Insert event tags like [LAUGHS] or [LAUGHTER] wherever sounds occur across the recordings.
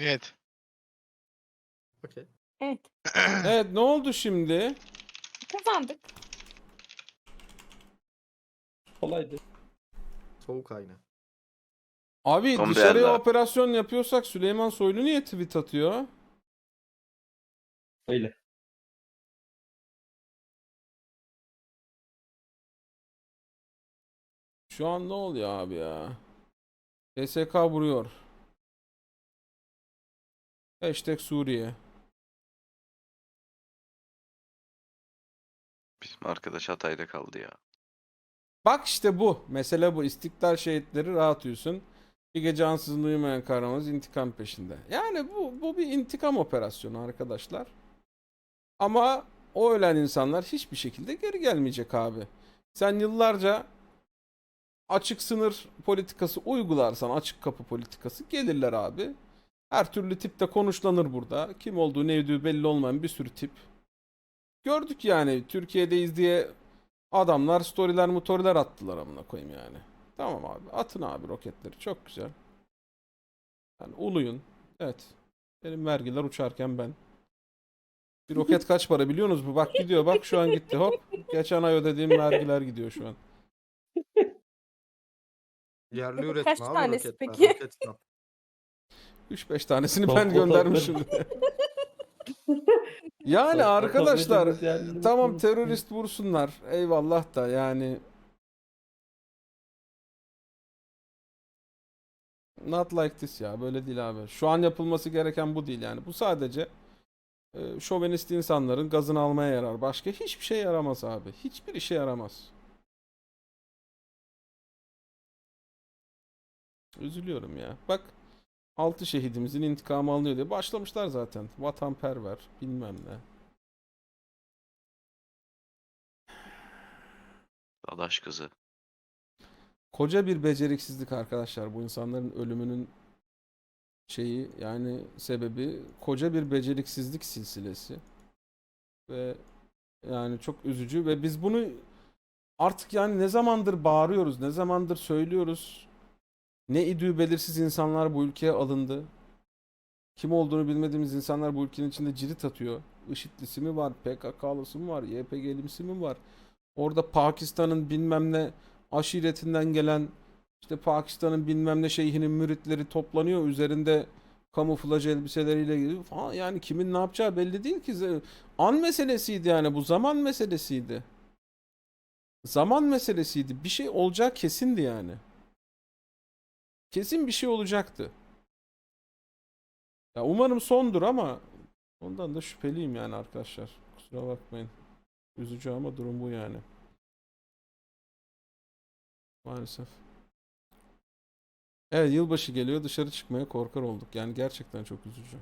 Evet. Okey. Evet. [CLEARS THROAT] Evet ne oldu şimdi? Kazandık. Kolaydı. Soğuk ayna. Abi Son dışarıya değerler. operasyon yapıyorsak Süleyman Soylu niye tweet atıyor? Öyle. Şu an ne oluyor abi ya? TSK vuruyor. Hashtag Suriye. Bizim arkadaş Hatay'da kaldı ya. Bak işte bu. Mesele bu. İstiklal şehitleri rahat uyusun. Bir gece ansızın uyumayan kahramanımız intikam peşinde. Yani bu, bu bir intikam operasyonu arkadaşlar. Ama o ölen insanlar hiçbir şekilde geri gelmeyecek abi. Sen yıllarca açık sınır politikası uygularsan, açık kapı politikası gelirler abi. Her türlü tipte konuşlanır burada. Kim olduğu ne olduğu belli olmayan bir sürü tip. Gördük yani Türkiye'deyiz diye Adamlar storyler motoriler attılar amına koyayım yani. Tamam abi. Atın abi roketleri. Çok güzel. Yani uluyun. Evet. Benim vergiler uçarken ben. Bir roket kaç para biliyorsunuz mu? Bak gidiyor. Bak şu an gitti. Hop. Geçen ay ödediğim vergiler gidiyor şu an. Yerli üretim kaç abi tanesi roketler, peki? roket. 3-5 tanesini Top- ben top- göndermişim. yani arkadaşlar Yani tamam terörist vursunlar. Eyvallah da yani Not like this ya. Böyle değil abi. Şu an yapılması gereken bu değil yani. Bu sadece e, şovenist insanların gazını almaya yarar. Başka hiçbir şey yaramaz abi. Hiçbir işe yaramaz. Üzülüyorum ya. Bak 6 şehidimizin intikamı alınıyor diye başlamışlar zaten. Vatanperver bilmem ne. Dadaş kızı. Koca bir beceriksizlik arkadaşlar. Bu insanların ölümünün şeyi yani sebebi koca bir beceriksizlik silsilesi. Ve yani çok üzücü ve biz bunu artık yani ne zamandır bağırıyoruz, ne zamandır söylüyoruz. Ne idüğü belirsiz insanlar bu ülkeye alındı. Kim olduğunu bilmediğimiz insanlar bu ülkenin içinde cirit atıyor. IŞİD'lisi mi var, PKK'lısı mı var, YPG'lisi mi var? Orada Pakistan'ın bilmem ne aşiretinden gelen işte Pakistan'ın bilmem ne şeyhinin müritleri toplanıyor üzerinde kamuflaj elbiseleriyle geliyor falan yani kimin ne yapacağı belli değil ki an meselesiydi yani bu zaman meselesiydi zaman meselesiydi bir şey olacak kesindi yani kesin bir şey olacaktı ya umarım sondur ama ondan da şüpheliyim yani arkadaşlar kusura bakmayın üzücü ama durum bu yani Maalesef. Evet yılbaşı geliyor dışarı çıkmaya korkar olduk. Yani gerçekten çok üzücü.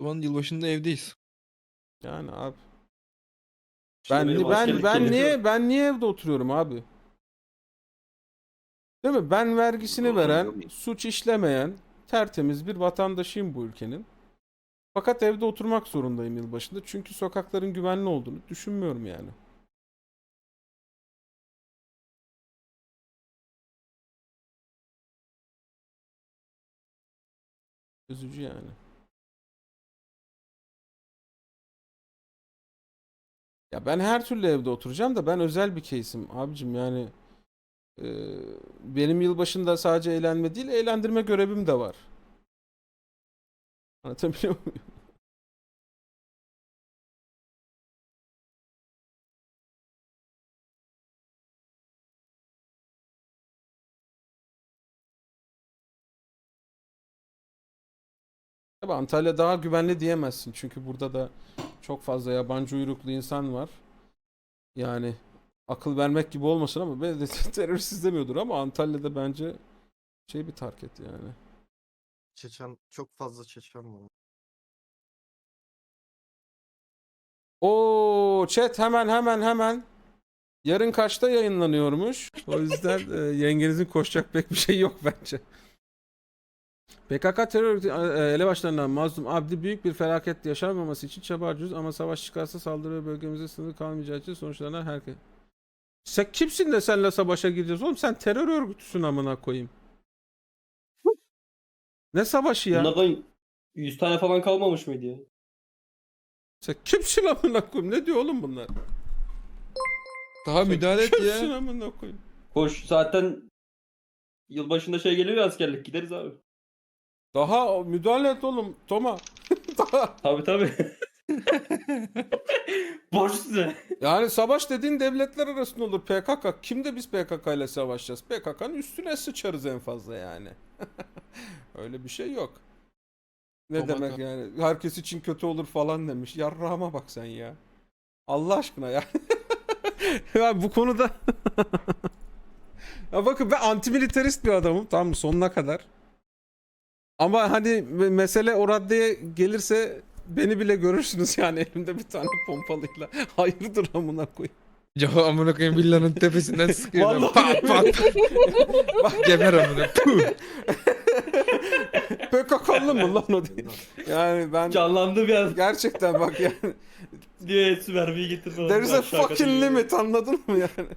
Zaman yılbaşında evdeyiz. Yani abi. Ben ben ben niye ben niye evde oturuyorum abi? Değil mi? Ben vergisini veren, suç işlemeyen, tertemiz bir vatandaşıyım bu ülkenin. Fakat evde oturmak zorundayım yılbaşında. Çünkü sokakların güvenli olduğunu düşünmüyorum yani. Üzücü yani. Ya ben her türlü evde oturacağım da ben özel bir case'im abicim yani benim yılbaşında sadece eğlenme değil eğlendirme görevim de var. Anlatabiliyor muyum? Tabii Antalya daha güvenli diyemezsin çünkü burada da çok fazla yabancı uyruklu insan var. Yani akıl vermek gibi olmasın ama ben de [LAUGHS] terörist izlemiyordur ama Antalya'da bence şey bir target yani. Çeçen çok fazla Çeçen var. Oo chat hemen hemen hemen. Yarın kaçta yayınlanıyormuş? O yüzden [LAUGHS] e, yengenizin koşacak pek bir şey yok bence. PKK terör örgütü e, elebaşlarından mazlum Abdi büyük bir felaket yaşanmaması için çaba harcıyoruz ama savaş çıkarsa saldırı ve bölgemize sınırlı kalmayacağı için sonuçlarına herkes... Sen kimsin de senle savaşa gireceğiz oğlum? Sen terör örgütüsün amına koyayım. Ne savaşı ya? Bunlardan 100 tane falan kalmamış mıydı ya? Sen kimsin amına koyayım? Ne diyor oğlum bunlar? Daha müdahale et Kimsin ya. amına koyayım? Hoş zaten yılbaşında şey geliyor ya askerlik gideriz abi. Daha müdahale et oğlum. Toma. [LAUGHS] Daha. Tabi tabi. [LAUGHS] Borç size. Yani savaş dediğin devletler arasında olur. PKK. Kimde biz PKK ile savaşacağız? PKK'nın üstüne sıçarız en fazla yani. [LAUGHS] Öyle bir şey yok. Ne Tomaka. demek yani? Herkes için kötü olur falan demiş. Yarrağıma bak sen ya. Allah aşkına ya. [LAUGHS] ya bu konuda ya bakın ben antimilitarist bir adamım tamam mı sonuna kadar. Ama hani me- mesele o raddeye gelirse beni bile görürsünüz yani elimde bir tane pompalıyla. [LAUGHS] Hayırdır amına koyayım. Caho amına koyayım villanın tepesinden sıkıyor. Vallahi pat pat. Bak Geber amına. [LAUGHS] Puh. PKK'lı mı lan o diye. Yani ben Canlandı biraz. gerçekten bak yani Diye etsi vermeyi getirdi. there is a fucking limit anladın mı yani?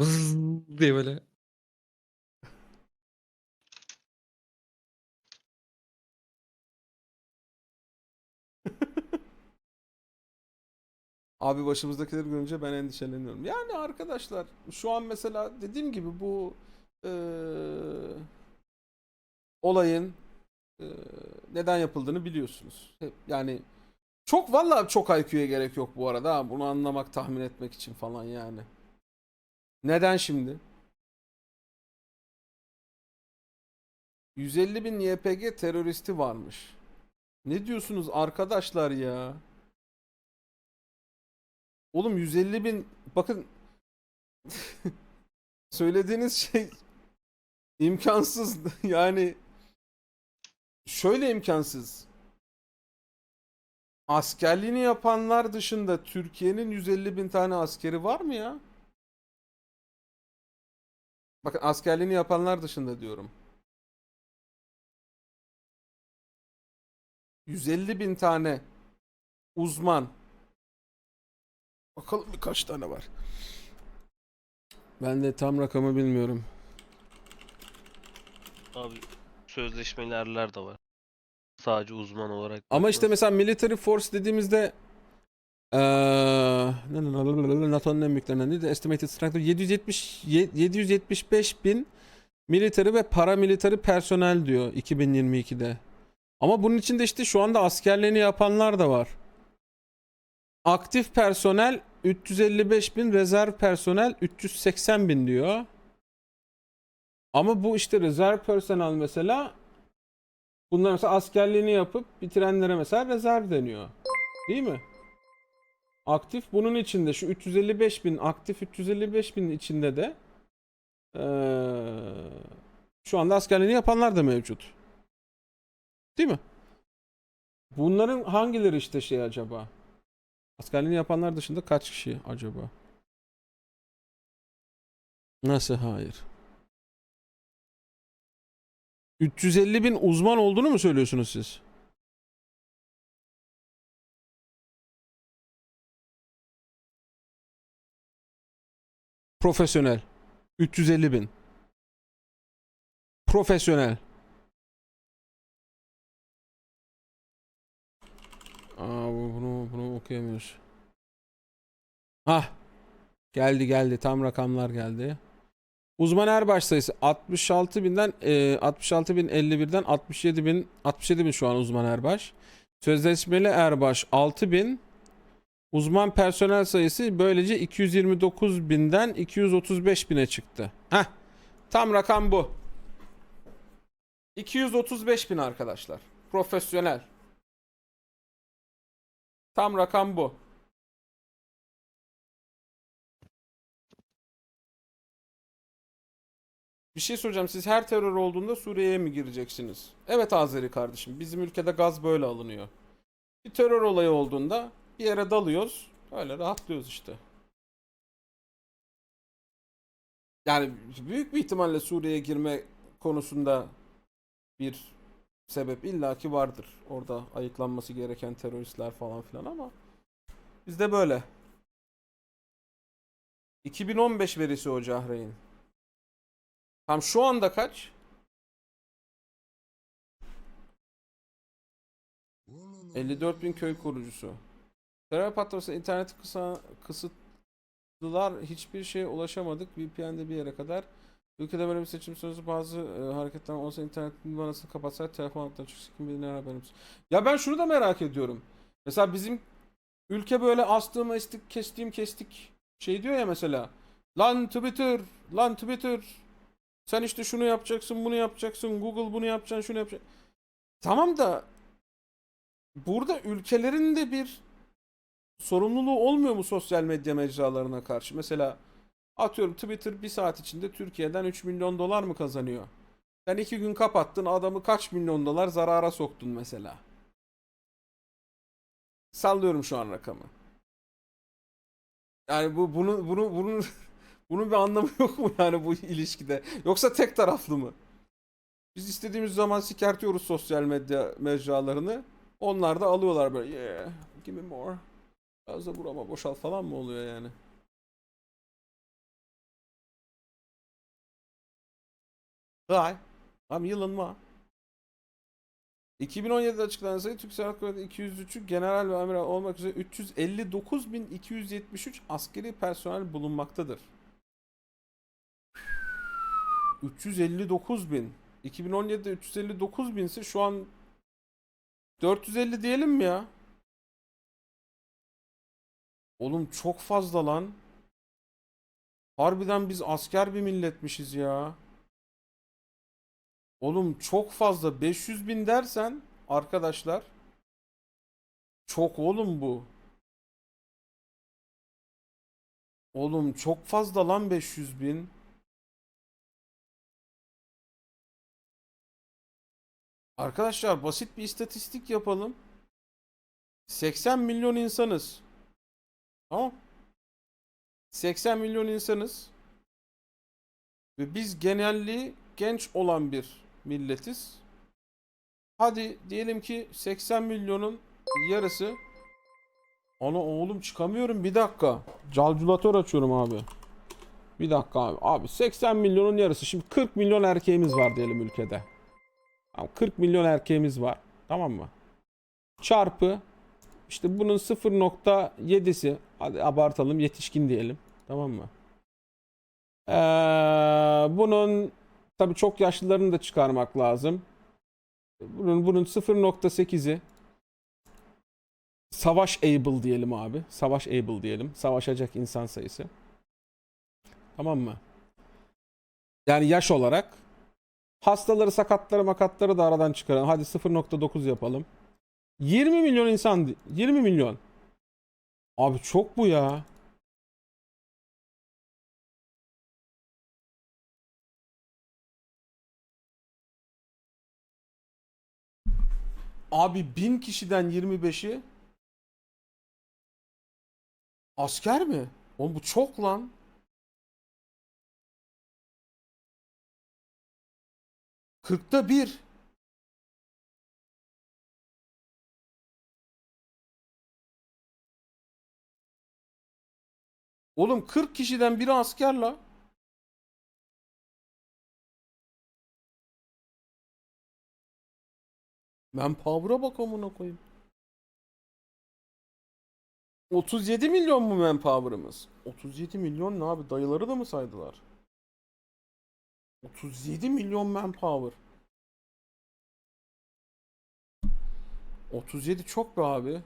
Vız diye böyle. Abi başımızdakileri görünce ben endişeleniyorum. Yani arkadaşlar şu an mesela dediğim gibi bu eee, olayın eee, neden yapıldığını biliyorsunuz. Yani çok vallahi çok IQ'ya gerek yok bu arada. Bunu anlamak, tahmin etmek için falan yani. Neden şimdi? 150 bin YPG teröristi varmış. Ne diyorsunuz arkadaşlar ya? Oğlum 150 bin bakın [LAUGHS] söylediğiniz şey imkansız [LAUGHS] yani şöyle imkansız askerliğini yapanlar dışında Türkiye'nin 150 bin tane askeri var mı ya? Bakın askerliğini yapanlar dışında diyorum. 150 bin tane uzman Bakalım birkaç tane var. Ben de tam rakamı bilmiyorum. Abi sözleşmeli erler de var. Sadece uzman olarak. Ama işte mesela military force dediğimizde eee, NATO'nun en büyüklerinden değil de estimated strength 770 ye- 775 bin military ve paramilitary personel diyor 2022'de. Ama bunun içinde işte şu anda askerliğini yapanlar da var. Aktif personel 355 bin, rezerv personel 380 bin diyor. Ama bu işte rezerv personel mesela bunlar mesela askerliğini yapıp bitirenlere mesela rezerv deniyor. Değil mi? Aktif bunun içinde şu 355 bin aktif 355 binin içinde de eee, şu anda askerliğini yapanlar da mevcut. Değil mi? Bunların hangileri işte şey acaba? Askerliğini yapanlar dışında kaç kişi acaba? Nasıl hayır? 350 bin uzman olduğunu mu söylüyorsunuz siz? Profesyonel. 350 bin. Profesyonel. Aa, bu- bunu, bunu okuyamıyoruz. Hah. Geldi geldi. Tam rakamlar geldi. Uzman erbaş sayısı 66 binden e, 66 bin 51'den 67 bin 67 bin şu an uzman erbaş. Sözleşmeli erbaş 6 bin. Uzman personel sayısı böylece 229 binden 235 bine çıktı. Heh. Tam rakam bu. 235 bin arkadaşlar. Profesyonel. Tam rakam bu. Bir şey soracağım. Siz her terör olduğunda Suriye'ye mi gireceksiniz? Evet Azeri kardeşim. Bizim ülkede gaz böyle alınıyor. Bir terör olayı olduğunda bir yere dalıyoruz. Öyle rahatlıyoruz işte. Yani büyük bir ihtimalle Suriye'ye girme konusunda bir sebep illaki vardır. Orada ayıklanması gereken teröristler falan filan ama bizde böyle. 2015 verisi o Cahreyn. Tam şu anda kaç? ...54 bin köy kurucusu. Terör patlaması interneti kısa, kısıtlılar hiçbir şeye ulaşamadık. VPN'de bir yere kadar. Ülkede böyle bir seçim sözü bazı e, hareketler olsa internet numarasını kapatsa telefon altından çıksa kim bilir ne haberimiz. Ya ben şunu da merak ediyorum. Mesela bizim ülke böyle astığım estik kestiğim kestik şey diyor ya mesela. Lan Twitter, lan Twitter. Sen işte şunu yapacaksın, bunu yapacaksın. Google bunu yapacaksın, şunu yapacaksın. Tamam da burada ülkelerin de bir sorumluluğu olmuyor mu sosyal medya mecralarına karşı? Mesela atıyorum Twitter bir saat içinde Türkiye'den 3 milyon dolar mı kazanıyor? Sen iki gün kapattın adamı kaç milyon dolar zarara soktun mesela. Sallıyorum şu an rakamı. Yani bu bunu bunu bunun [LAUGHS] bunun bir anlamı yok mu yani bu ilişkide? Yoksa tek taraflı mı? Biz istediğimiz zaman sikertiyoruz sosyal medya mecralarını. Onlar da alıyorlar böyle. Yeah, give me more. Biraz da vur boşal falan mı oluyor yani? Hay. Tam yılınma. 2017'de açıklanan sayı Türk Silahlı Kuvvetleri 203'ü general ve amiral olmak üzere 359.273 askeri personel bulunmaktadır. 359 bin. 2017'de 359 binse şu an 450 diyelim mi ya? Oğlum çok fazla lan. Harbiden biz asker bir milletmişiz ya. Oğlum çok fazla 500 bin dersen arkadaşlar çok oğlum bu. Oğlum çok fazla lan 500 bin. Arkadaşlar basit bir istatistik yapalım. 80 milyon insanız. Tamam. 80 milyon insanız. Ve biz genelliği genç olan bir milletiz. Hadi diyelim ki 80 milyonun yarısı. Ana oğlum çıkamıyorum bir dakika. Calculatör açıyorum abi. Bir dakika abi. Abi 80 milyonun yarısı. Şimdi 40 milyon erkeğimiz var diyelim ülkede. Tamam 40 milyon erkeğimiz var. Tamam mı? Çarpı işte bunun 0.7'si hadi abartalım yetişkin diyelim. Tamam mı? Ee, bunun tabi çok yaşlılarını da çıkarmak lazım. Bunun bunun 0.8'i savaş able diyelim abi. Savaş able diyelim. Savaşacak insan sayısı. Tamam mı? Yani yaş olarak hastaları, sakatları, makatları da aradan çıkaralım. Hadi 0.9 yapalım. 20 milyon insan 20 milyon. Abi çok bu ya. Abi 1000 kişiden 25'i asker mi? Oğlum bu çok lan. Kırkta bir. Oğlum 40 kişiden biri asker la. Manpower'a bak amına koyayım. 37 milyon mu manpower'ımız? 37 milyon ne abi? Dayıları da mı saydılar? 37 milyon manpower. 37 çok be abi.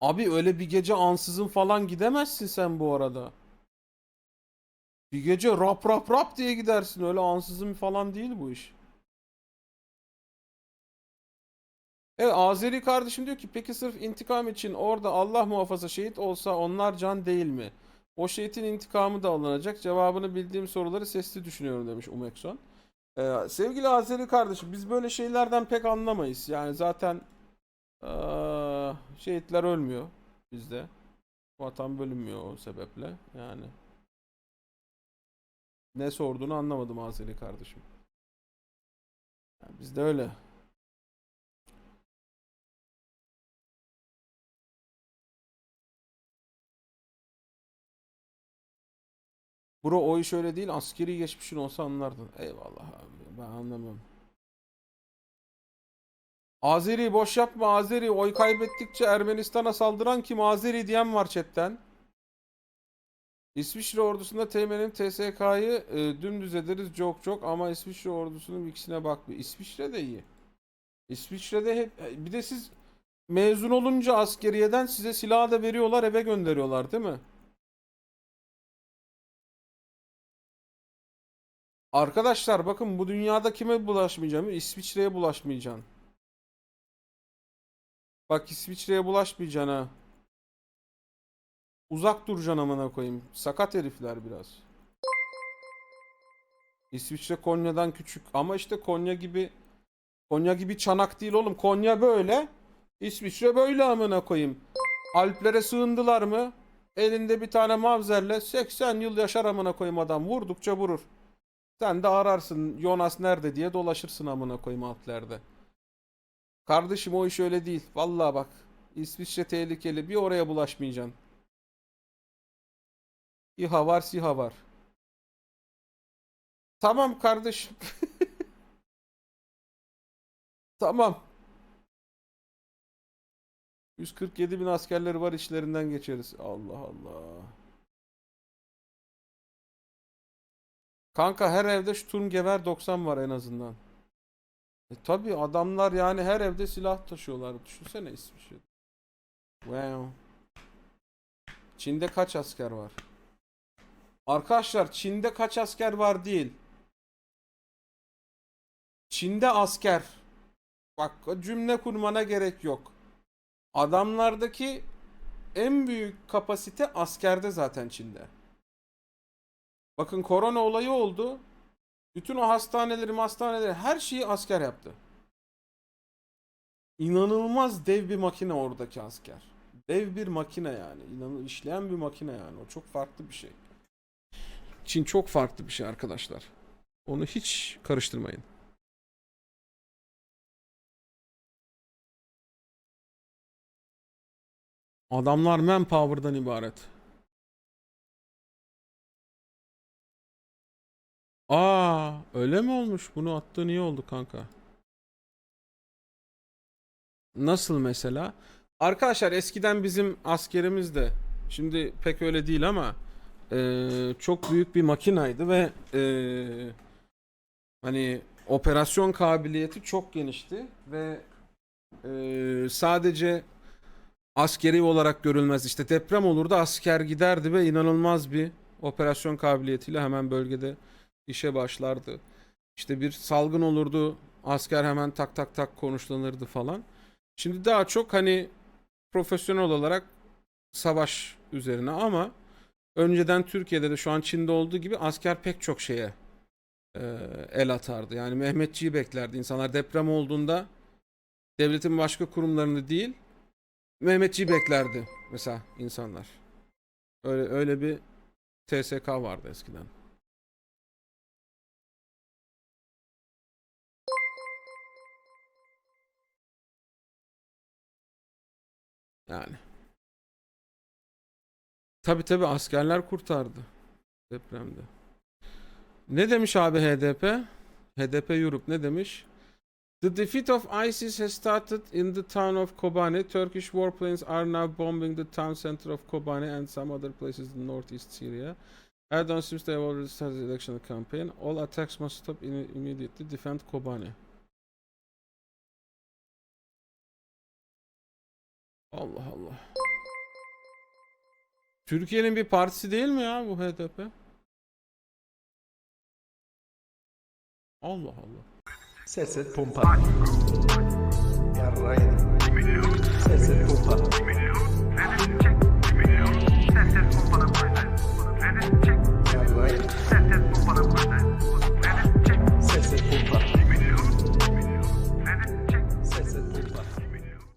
Abi öyle bir gece ansızın falan gidemezsin sen bu arada. Bir gece rap rap rap diye gidersin. Öyle ansızın falan değil bu iş. Evet Azeri kardeşim diyor ki peki sırf intikam için orada Allah muhafaza şehit olsa onlar can değil mi? O şehitin intikamı da alınacak. Cevabını bildiğim soruları sesli düşünüyorum demiş Umekson. Ee, sevgili Azeri kardeşim biz böyle şeylerden pek anlamayız. Yani zaten ee, şehitler ölmüyor bizde. Vatan bölünmüyor o sebeple. Yani ne sorduğunu anlamadım Azeri kardeşim. Yani bizde öyle. Bro o iş öyle değil. Askeri geçmişin olsa anlardın. Eyvallah abi. Ben anlamam. Azeri boş yapma Azeri. Oy kaybettikçe Ermenistan'a saldıran kim? Azeri diyen var chatten. İsviçre ordusunda teğmenim TSK'yı e, dümdüz ederiz çok çok ama İsviçre ordusunun ikisine bak bir. İsviçre de iyi. İsviçre'de hep e, bir de siz mezun olunca askeriyeden size silah da veriyorlar eve gönderiyorlar değil mi? Arkadaşlar bakın bu dünyada kime bulaşmayacağım? İsviçre'ye bulaşmayacaksın. Bak İsviçre'ye bulaşmayacaksın ha. Uzak duracaksın amına koyayım. Sakat herifler biraz. İsviçre Konya'dan küçük ama işte Konya gibi Konya gibi çanak değil oğlum. Konya böyle. İsviçre böyle amına koyayım. Alplere sığındılar mı? Elinde bir tane mavzerle 80 yıl yaşar amına koyayım adam. Vurdukça vurur. Sen de ararsın Jonas nerede diye dolaşırsın amına koyayım alplerde. Kardeşim o iş öyle değil. Vallahi bak. İsviçre tehlikeli. Bir oraya bulaşmayacaksın. İHA var, SİHA var. Tamam kardeşim. [LAUGHS] tamam. 147 bin askerleri var içlerinden geçeriz. Allah Allah. Kanka her evde Sturmgewehr 90 var en azından. E tabi adamlar yani her evde silah taşıyorlar. Düşünsene İsviçre. Wow. Çin'de kaç asker var? Arkadaşlar Çin'de kaç asker var değil. Çin'de asker. Bak cümle kurmana gerek yok. Adamlardaki en büyük kapasite askerde zaten Çin'de. Bakın korona olayı oldu. Bütün o hastaneleri, hastaneleri her şeyi asker yaptı. İnanılmaz dev bir makine oradaki asker. Dev bir makine yani. İnanın işleyen bir makine yani. O çok farklı bir şey. Çin çok farklı bir şey arkadaşlar. Onu hiç karıştırmayın. Adamlar manpower'dan ibaret. Aa, öyle mi olmuş? Bunu attığın iyi oldu kanka. Nasıl mesela? Arkadaşlar eskiden bizim askerimiz de şimdi pek öyle değil ama eee, çok büyük bir makinaydı ve eee, hani operasyon kabiliyeti çok genişti ve eee, sadece askeri olarak görülmez. İşte deprem olurdu asker giderdi ve inanılmaz bir operasyon kabiliyetiyle hemen bölgede işe başlardı. İşte bir salgın olurdu asker hemen tak tak tak konuşlanırdı falan. Şimdi daha çok hani profesyonel olarak savaş üzerine ama önceden Türkiye'de de şu an Çin'de olduğu gibi asker pek çok şeye e, el atardı. Yani Mehmetçiyi beklerdi. İnsanlar deprem olduğunda devletin başka kurumlarını değil Mehmetçiyi beklerdi mesela insanlar. Öyle öyle bir TSK vardı eskiden. Yani. Tabi tabi askerler kurtardı depremde. Ne demiş abi HDP? HDP Europe ne demiş? The defeat of ISIS has started in the town of Kobane. Turkish warplanes are now bombing the town center of Kobane and some other places in northeast Syria. Erdogan seems to have already started the election campaign. All attacks must stop immediately. Defend Kobane. Allah Allah. Türkiye'nin bir partisi değil mi ya bu HDP? Allah Allah. Ses et pompa. Yarrayın. Ses et pompa.